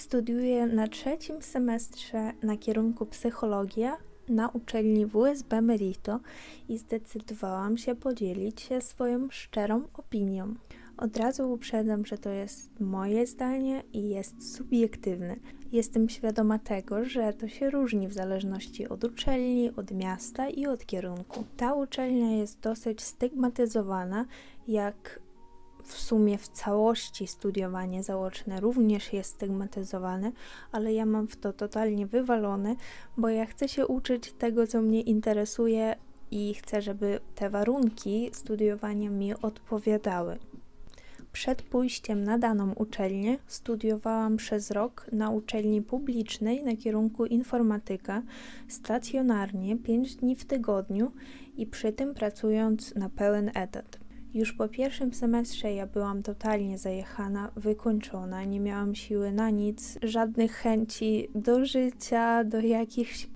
Studiuję na trzecim semestrze na kierunku psychologia na uczelni WSB Merito i zdecydowałam się podzielić się swoją szczerą opinią. Od razu uprzedzam, że to jest moje zdanie i jest subiektywne. Jestem świadoma tego, że to się różni w zależności od uczelni, od miasta i od kierunku. Ta uczelnia jest dosyć stygmatyzowana, jak w sumie w całości studiowanie zaoczne również jest stygmatyzowane, ale ja mam w to totalnie wywalone, bo ja chcę się uczyć tego, co mnie interesuje i chcę, żeby te warunki studiowania mi odpowiadały. Przed pójściem na daną uczelnię studiowałam przez rok na uczelni publicznej na kierunku informatyka, stacjonarnie 5 dni w tygodniu i przy tym pracując na pełen etat. Już po pierwszym semestrze ja byłam totalnie zajechana, wykończona, nie miałam siły na nic, żadnych chęci do życia, do jakichś